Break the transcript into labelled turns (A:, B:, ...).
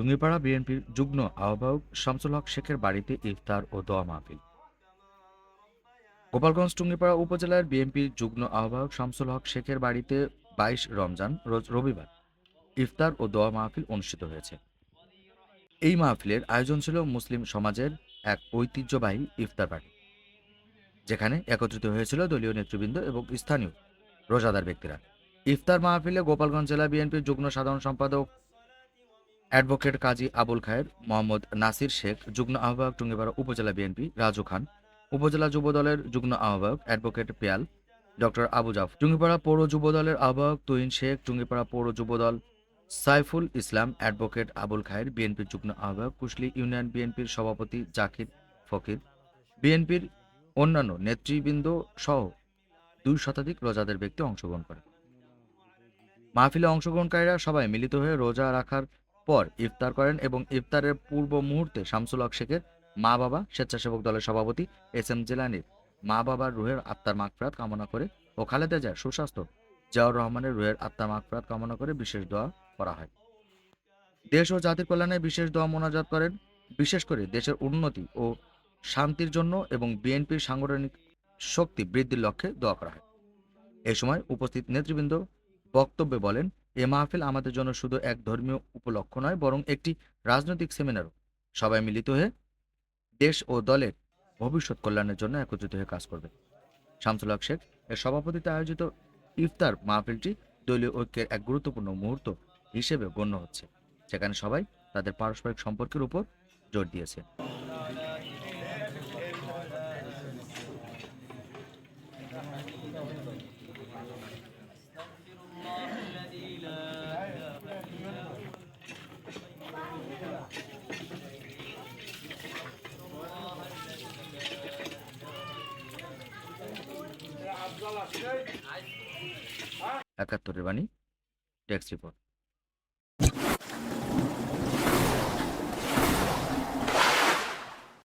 A: টুঙ্গিপাড়া বিএনপির যুগ্ম আহ্বায়ক শামসুল হক শেখের বাড়িতে ইফতার ও দোয়া মাহফিল। গোপালগঞ্জ টুঙ্গিপাড়া উপজেলার বিএনপির যুগ্ম আহ্বায়ক শামসুল হক শেখের বাড়িতে বাইশ রমজান রোজ রবিবার ইফতার ও দোয়া মাহফিল অনুষ্ঠিত হয়েছে। এই মাহফিলের আয়োজন ছিল মুসলিম সমাজের এক ঐতিহ্যবাহী ইফতার পার্টি, যেখানে একত্রিত হয়েছিল দলীয় নেতৃবৃন্দ এবং স্থানীয় রোজাদার ব্যক্তিরা। ইফতার মাহফিলে গোপালগঞ্জ জেলা বিএনপির যুগ্ম সাধারণ সম্পাদক অ্যাডভোকেট কাজী আবুল খায়ের, মোহাম্মদ নাসির শেখ, যুগ্ম আহ্বায়ক টুঙ্গিপাড়া উপজেলা বিএনপি, রাজু খান। উপজেলা যুব দলের যুগ্ম আহ্বায়ক অ্যাডভোকেট পেয়াল, ডক্টর আবু জাফর। টুঙ্গিপাড়া পৌর যুব দলের আহ্বায়ক তুহিন শেখ, টুঙ্গিপাড়া পৌর যুব দল সাইফুল ইসলাম, অ্যাডভোকেট আবুল খায়ের, বিএনপির যুগ্ম আহ্বায়ক কুশলি ইউনিয়ন বিএনপির সভাপতি জাকির ফকির, বিএনপির অন্যান্য নেতৃবৃন্দ সহ দুই শতাধিক রোজাদের ব্যক্তি অংশগ্রহণ করে মাহফিলে অংশগ্রহণকারীরা সবাই মিলিত হয়ে রোজা রাখার পর ইফতার করেন এবং ইফতারের পূর্ব মুহূর্তে শামসুল হক শেখের মা বাবা স্বেচ্ছাসেবক দলের সভাপতি এস এম জেলানির মা বাবার রুহের আত্মার মাগফিরাত কামনা করে ও খালেদা জিয়ার সুস্বাস্থ্য জিয়াউর রহমানের রুহের আত্মার মাগফিরাত কামনা করে বিশেষ দোয়া করা হয়। দেশ ও জাতির কল্যাণে বিশেষ দোয়া মোনাজাত করেন। বিশেষ করে দেশের উন্নতি ও শান্তির জন্য এবং বিএনপির সাংগঠনিক শক্তি বৃদ্ধির লক্ষ্যে দোয়া করা হয়। এ সময় উপস্থিত নেতৃবৃন্দ বক্তব্যে বলেন এ মাহফিল আমাদের জন্য শুধু এক ধর্মীয় উপলক্ষ নয়, বরং একটি রাজনৈতিক সেমিনারও। সবাই মিলিত হয়ে দেশ ও দলের ভবিষ্যৎ কল্যাণের জন্য একত্রিত হয়ে কাজ করবে। শামসুল হক শেখ এর সভাপতিত্বে আয়োজিত ইফতার মাহফিলটি দলীয় ঐক্যের এক গুরুত্বপূর্ণ মুহূর্ত হিসেবে গণ্য হচ্ছে। সেখানে সবাই তাদের পারস্পরিক সম্পর্কের উপর জোর দিয়েছে। একাত্তরের বাণী টেক্সট রিপোর্ট